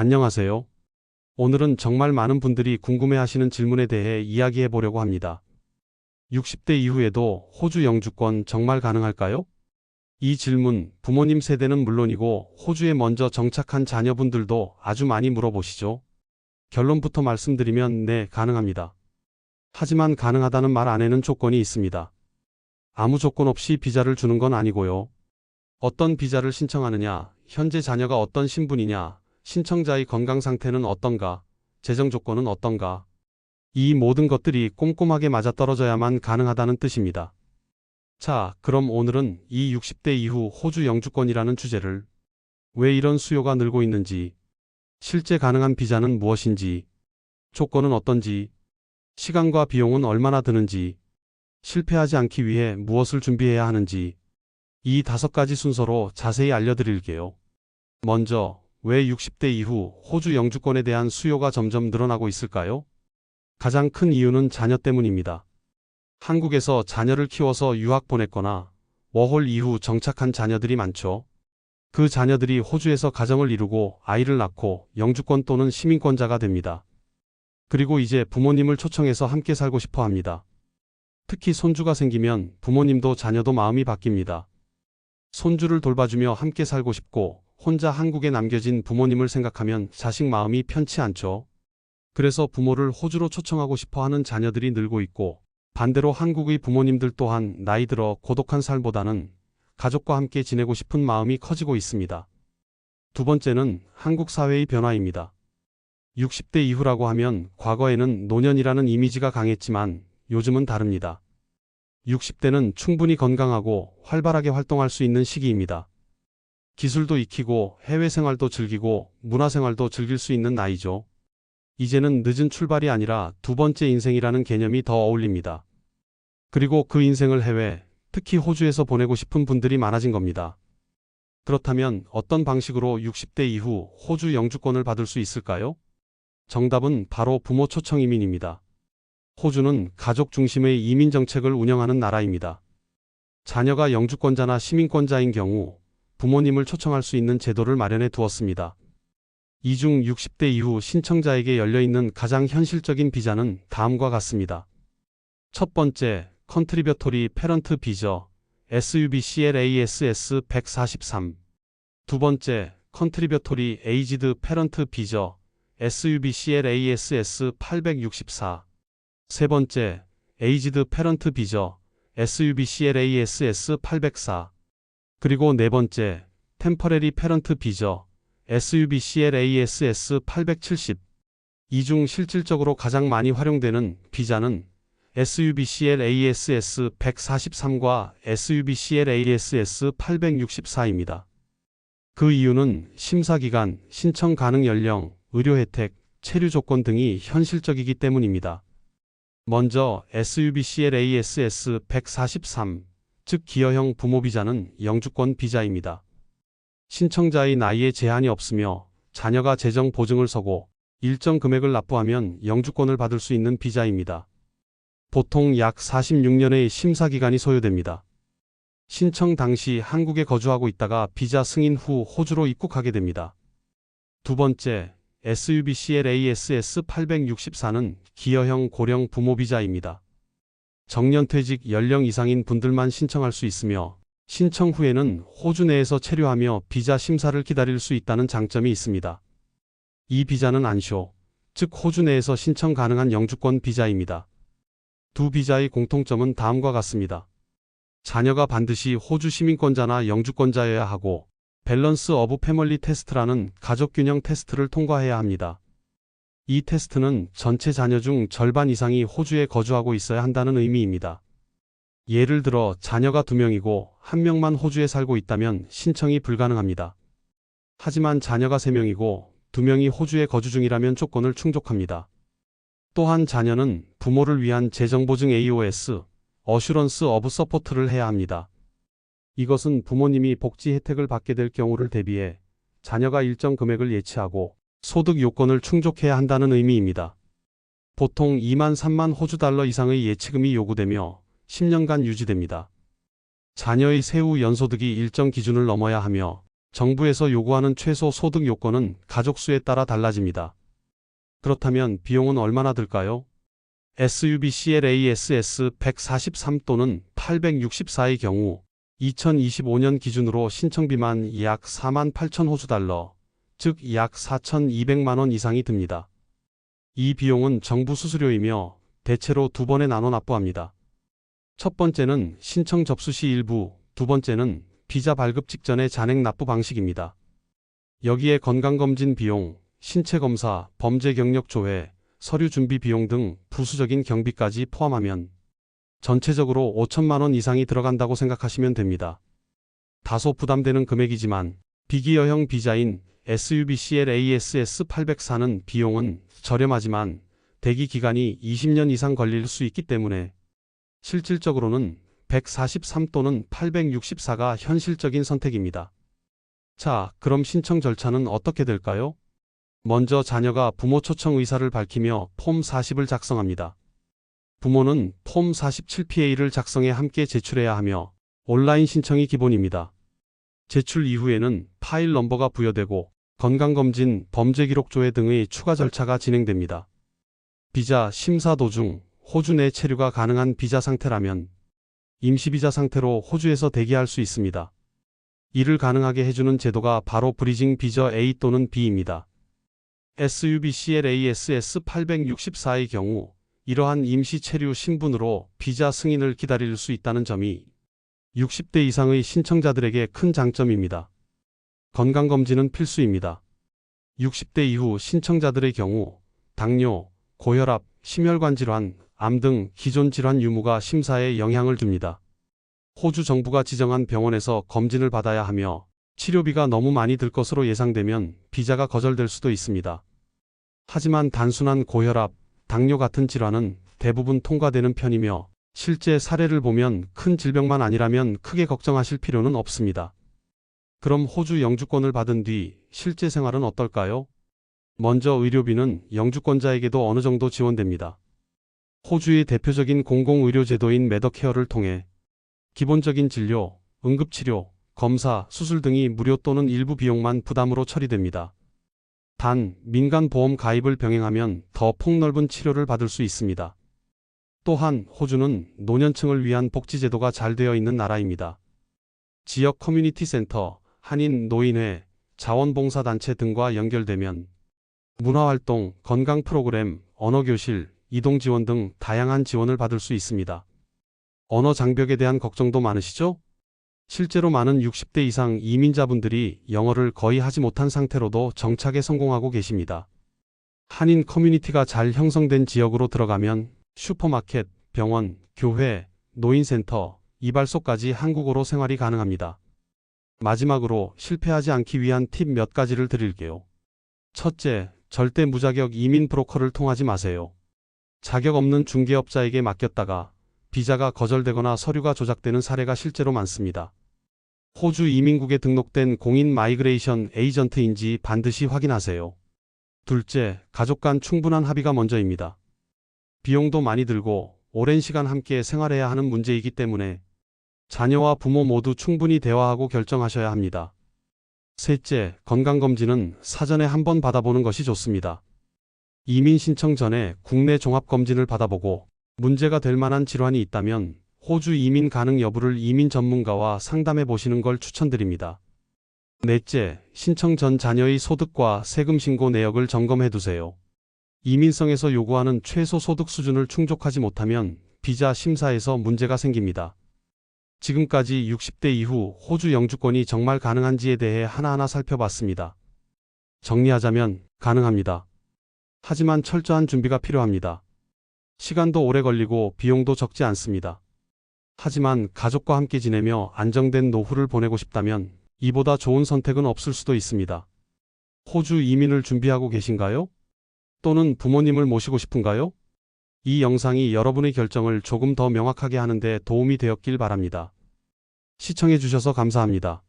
안녕하세요. 오늘은 정말 많은 분들이 궁금해하시는 질문에 대해 이야기해 보려고 합니다. 60대 이후에도 호주 영주권 정말 가능할까요? 이 질문 부모님 세대는 물론이고 호주에 먼저 정착한 자녀분들도 아주 많이 물어보시죠. 결론부터 말씀드리면 네, 가능합니다. 하지만 가능하다는 말 안에는 조건이 있습니다. 아무 조건 없이 비자를 주는 건 아니고요. 어떤 비자를 신청하느냐, 현재 자녀가 어떤 신분이냐, 신청자의 건강 상태는 어떤가, 재정 조건은 어떤가. 이 모든 것들이 꼼꼼하게 맞아떨어져야만 가능하다는 뜻입니다. 자, 그럼 오늘은 이 60대 이후 호주 영주권이라는 주제를 왜 이런 수요가 늘고 있는지, 실제 가능한 비자는 무엇인지, 조건은 어떤지, 시간과 비용은 얼마나 드는지, 실패하지 않기 위해 무엇을 준비해야 하는지, 이 다섯 가지 순서로 자세히 알려드릴게요. 먼저, 왜 60대 이후 호주 영주권에 대한 수요가 점점 늘어나고 있을까요? 가장 큰 이유는 자녀 때문입니다. 한국에서 자녀를 키워서 유학 보냈거나 워홀 이후 정착한 자녀들이 많죠. 그 자녀들이 호주에서 가정을 이루고 아이를 낳고 영주권 또는 시민권자가 됩니다. 그리고 이제 부모님을 초청해서 함께 살고 싶어 합니다. 특히 손주가 생기면 부모님도 자녀도 마음이 바뀝니다. 손주를 돌봐주며 함께 살고 싶고 혼자 한국에 남겨진 부모님을 생각하면 자식 마음이 편치 않죠. 그래서 부모를 호주로 초청하고 싶어 하는 자녀들이 늘고 있고 반대로 한국의 부모님들 또한 나이 들어 고독한 삶보다는 가족과 함께 지내고 싶은 마음이 커지고 있습니다. 두 번째는 한국 사회의 변화입니다. 60대 이후라고 하면 과거에는 노년이라는 이미지가 강했지만 요즘은 다릅니다. 60대는 충분히 건강하고 활발하게 활동할 수 있는 시기입니다. 기술도 익히고 해외 생활도 즐기고 문화 생활도 즐길 수 있는 나이죠. 이제는 늦은 출발이 아니라 두 번째 인생이라는 개념이 더 어울립니다. 그리고 그 인생을 해외, 특히 호주에서 보내고 싶은 분들이 많아진 겁니다. 그렇다면 어떤 방식으로 60대 이후 호주 영주권을 받을 수 있을까요? 정답은 바로 부모 초청 이민입니다. 호주는 가족 중심의 이민 정책을 운영하는 나라입니다. 자녀가 영주권자나 시민권자인 경우 부모님을 초청할 수 있는 제도를 마련해 두었습니다. 이중 60대 이후 신청자에게 열려있는 가장 현실적인 비자는 다음과 같습니다. 첫 번째, 컨트리벼토리 페런트 비저 SUBCLASS 143 두 번째, 컨트리벼토리 에이지드 페런트 비저 SUBCLASS 864 세 번째, 에이지드 페런트 비저 SUBCLASS 804 그리고 네 번째, 템퍼레리 페런트 비저 SUBCLASS 870 이중 실질적으로 가장 많이 활용되는 비자는 SUBCLASS 143과 SUBCLASS 864입니다. 그 이유는 심사기간, 신청 가능 연령, 의료 혜택, 체류 조건 등이 현실적이기 때문입니다. 먼저 SUBCLASS 143, 즉 기여형 부모 비자는 영주권 비자입니다. 신청자의 나이에 제한이 없으며 자녀가 재정 보증을 서고 일정 금액을 납부하면 영주권을 받을 수 있는 비자입니다. 보통 약 46년의 심사 기간이 소요됩니다. 신청 당시 한국에 거주하고 있다가 비자 승인 후 호주로 입국하게 됩니다. 두 번째, SUBCLASS 864는 기여형 고령 부모 비자입니다. 정년퇴직 연령 이상인 분들만 신청할 수 있으며 신청 후에는 호주 내에서 체류하며 비자 심사를 기다릴 수 있다는 장점이 있습니다. 이 비자는 안쇼, 즉 호주 내에서 신청 가능한 영주권 비자입니다. 두 비자의 공통점은 다음과 같습니다. 자녀가 반드시 호주 시민권자나 영주권자여야 하고 밸런스 어브 패멀리 테스트라는 가족균형 테스트를 통과해야 합니다. 이 테스트는 전체 자녀 중 절반 이상이 호주에 거주하고 있어야 한다는 의미입니다. 예를 들어 자녀가 두 명이고 한 명만 호주에 살고 있다면 신청이 불가능합니다. 하지만 자녀가 세 명이고 두 명이 호주에 거주 중이라면 조건을 충족합니다. 또한 자녀는 부모를 위한 재정보증 AOS, 어슈런스 어브 서포트를 해야 합니다. 이것은 부모님이 복지 혜택을 받게 될 경우를 대비해 자녀가 일정 금액을 예치하고 소득 요건을 충족해야 한다는 의미입니다. 보통 2만 3만 호주 달러 이상의 예치금이 요구되며 10년간 유지됩니다. 자녀의 세후 연소득이 일정 기준을 넘어야 하며 정부에서 요구하는 최소 소득 요건은 가족 수에 따라 달라집니다. 그렇다면 비용은 얼마나 들까요? SUV CLASS 143 또는 864의 경우 2025년 기준으로 신청비만 약 4만 8천 호주 달러, 즉 약 4,200만 원 이상이 듭니다. 이 비용은 정부 수수료이며 대체로 두 번에 나눠 납부합니다. 첫 번째는 신청 접수 시 일부, 두 번째는 비자 발급 직전의 잔액 납부 방식입니다. 여기에 건강검진 비용, 신체 검사, 범죄 경력 조회, 서류 준비 비용 등 부수적인 경비까지 포함하면 전체적으로 5천만 원 이상이 들어간다고 생각하시면 됩니다. 다소 부담되는 금액이지만 비기여형 비자인 SUV CLASS 804는 비용은 저렴하지만 대기 기간이 20년 이상 걸릴 수 있기 때문에 실질적으로는 143 또는 864가 현실적인 선택입니다. 자, 그럼 신청 절차는 어떻게 될까요? 먼저 자녀가 부모 초청 의사를 밝히며 폼 40을 작성합니다. 부모는 폼 47PA를 작성해 함께 제출해야 하며 온라인 신청이 기본입니다. 제출 이후에는 파일 넘버가 부여되고 건강검진, 범죄기록 조회 등의 추가 절차가 진행됩니다. 비자 심사 도중 호주 내 체류가 가능한 비자 상태라면 임시비자 상태로 호주에서 대기할 수 있습니다. 이를 가능하게 해주는 제도가 바로 브리징 비저 A 또는 B입니다. SUV CLASS 864의 경우 이러한 임시 체류 신분으로 비자 승인을 기다릴 수 있다는 점이 60대 이상의 신청자들에게 큰 장점입니다. 건강검진은 필수입니다. 60대 이후 신청자들의 경우 당뇨, 고혈압, 심혈관 질환, 암 등 기존 질환 유무가 심사에 영향을 줍니다. 호주 정부가 지정한 병원에서 검진을 받아야 하며 치료비가 너무 많이 들 것으로 예상되면 비자가 거절될 수도 있습니다. 하지만 단순한 고혈압, 당뇨 같은 질환은 대부분 통과되는 편이며 실제 사례를 보면 큰 질병만 아니라면 크게 걱정하실 필요는 없습니다. 그럼 호주 영주권을 받은 뒤 실제 생활은 어떨까요? 먼저 의료비는 영주권자에게도 어느 정도 지원됩니다. 호주의 대표적인 공공의료제도인 메더케어를 통해 기본적인 진료, 응급치료, 검사, 수술 등이 무료 또는 일부 비용만 부담으로 처리됩니다. 단, 민간 보험 가입을 병행하면 더 폭넓은 치료를 받을 수 있습니다. 또한 호주는 노년층을 위한 복지제도가 잘 되어 있는 나라입니다. 지역 커뮤니티 센터, 한인 노인회, 자원봉사단체 등과 연결되면 문화활동, 건강 프로그램, 언어교실, 이동 지원 등 다양한 지원을 받을 수 있습니다. 언어 장벽에 대한 걱정도 많으시죠? 실제로 많은 60대 이상 이민자분들이 영어를 거의 하지 못한 상태로도 정착에 성공하고 계십니다. 한인 커뮤니티가 잘 형성된 지역으로 들어가면 슈퍼마켓, 병원, 교회, 노인센터, 이발소까지 한국어로 생활이 가능합니다. 마지막으로 실패하지 않기 위한 팁 몇 가지를 드릴게요. 첫째, 절대 무자격 이민 브로커를 통하지 마세요. 자격 없는 중개업자에게 맡겼다가 비자가 거절되거나 서류가 조작되는 사례가 실제로 많습니다. 호주 이민국에 등록된 공인 마이그레이션 에이전트인지 반드시 확인하세요. 둘째, 가족 간 충분한 합의가 먼저입니다. 비용도 많이 들고 오랜 시간 함께 생활해야 하는 문제이기 때문에 자녀와 부모 모두 충분히 대화하고 결정하셔야 합니다. 셋째, 건강검진은 사전에 한번 받아보는 것이 좋습니다. 이민 신청 전에 국내 종합검진을 받아보고 문제가 될 만한 질환이 있다면 호주 이민 가능 여부를 이민 전문가와 상담해 보시는 걸 추천드립니다. 넷째, 신청 전 자녀의 소득과 세금 신고 내역을 점검해 두세요. 이민성에서 요구하는 최소 소득 수준을 충족하지 못하면 비자 심사에서 문제가 생깁니다. 지금까지 60대 이후 호주 영주권이 정말 가능한지에 대해 하나하나 살펴봤습니다. 정리하자면 가능합니다. 하지만 철저한 준비가 필요합니다. 시간도 오래 걸리고 비용도 적지 않습니다. 하지만 가족과 함께 지내며 안정된 노후를 보내고 싶다면 이보다 좋은 선택은 없을 수도 있습니다. 호주 이민을 준비하고 계신가요? 또는 부모님을 모시고 싶은가요? 이 영상이 여러분의 결정을 조금 더 명확하게 하는 데 도움이 되었길 바랍니다. 시청해 주셔서 감사합니다.